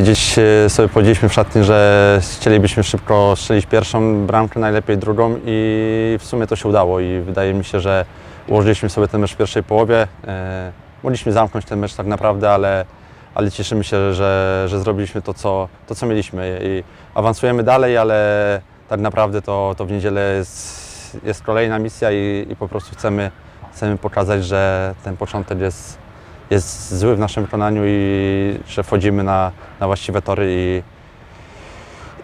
Gdzieś e, sobie powiedzieliśmy w szatni, że chcielibyśmy szybko strzelić pierwszą bramkę, najlepiej drugą i w sumie to się udało i wydaje mi się, że ułożyliśmy sobie ten mecz w pierwszej połowie. E, Mogliśmy zamknąć ten mecz tak naprawdę, ale, ale cieszymy się, że, że zrobiliśmy to co, to, co mieliśmy i awansujemy dalej, ale tak naprawdę to, to w niedzielę jest, jest kolejna misja i, i po prostu chcemy, chcemy pokazać, że ten początek jest, jest zły w naszym wykonaniu i że wchodzimy na, na właściwe tory i,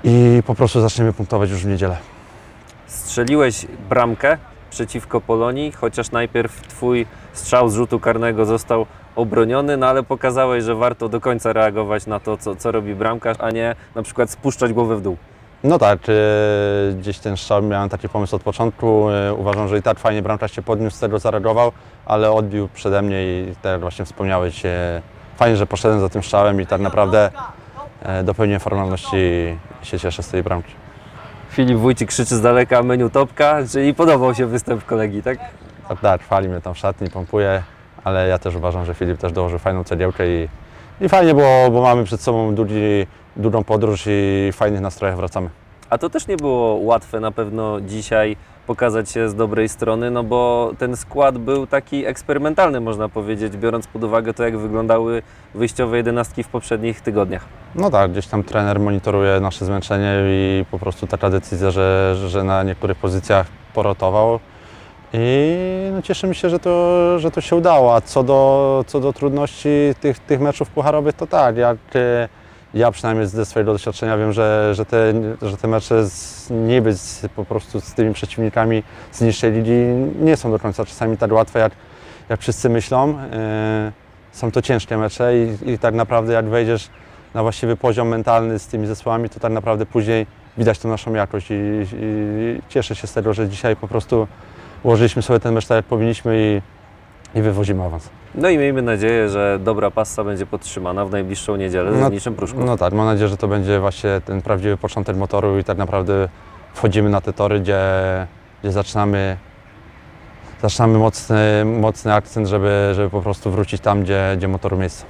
i po prostu zaczniemy punktować już w niedzielę. Strzeliłeś bramkę przeciwko Polonii, chociaż najpierw twój strzał z rzutu karnego został obroniony, no ale pokazałeś, że warto do końca reagować na to, co, co robi bramkarz, a nie na przykład spuszczać głowę w dół. No tak, e, gdzieś ten strzał miałem taki pomysł od początku. E, Uważam, że i tak fajnie bramkarz się podniósł, z tego zareagował, ale odbił przede mnie i tak jak właśnie wspomniałeś, e, fajnie, że poszedłem za tym strzałem i tak naprawdę dopełniłem formalności i się cieszę z tej bramki. Filip Wójcik krzyczy z daleka menu topka, czyli podobał się występ kolegi, tak? Tak, tak, chwali mnie tam w szatni, pompuje, ale ja też uważam, że Filip też dołożył fajną cegiełkę i, i fajnie, bo, bo mamy przed sobą długi, długą podróż i w fajnych nastrojach wracamy. A to też nie było łatwe na pewno dzisiaj pokazać się z dobrej strony, no bo ten skład był taki eksperymentalny, można powiedzieć, biorąc pod uwagę to, jak wyglądały wyjściowe jedenastki w poprzednich tygodniach. No tak, gdzieś tam trener monitoruje nasze zmęczenie i po prostu taka decyzja, że, że na niektórych pozycjach porotował. I no cieszymy się, że to, że to się udało. A co do, co do trudności tych, tych meczów pucharowych, to tak, jak e, ja przynajmniej ze swojego doświadczenia wiem, że, że, te, że te mecze z, niby z, po prostu z tymi przeciwnikami z niższej ligi nie są do końca czasami tak łatwe, jak, jak wszyscy myślą. E, Są to ciężkie mecze i, i tak naprawdę jak wejdziesz na właściwy poziom mentalny z tymi zespołami, to tak naprawdę później widać tą naszą jakość i, i cieszę się z tego, że dzisiaj po prostu ułożyliśmy sobie ten mecz tak jak powinniśmy i, i wywozimy awans. No i miejmy nadzieję, że dobra passa będzie podtrzymana w najbliższą niedzielę No- Zniczym Pruszków. No tak, mam nadzieję, że to będzie właśnie ten prawdziwy początek motoru i tak naprawdę wchodzimy na te tory, gdzie, gdzie zaczynamy, zaczynamy mocny, mocny akcent, żeby, żeby po prostu wrócić tam, gdzie, gdzie motoru miejsce.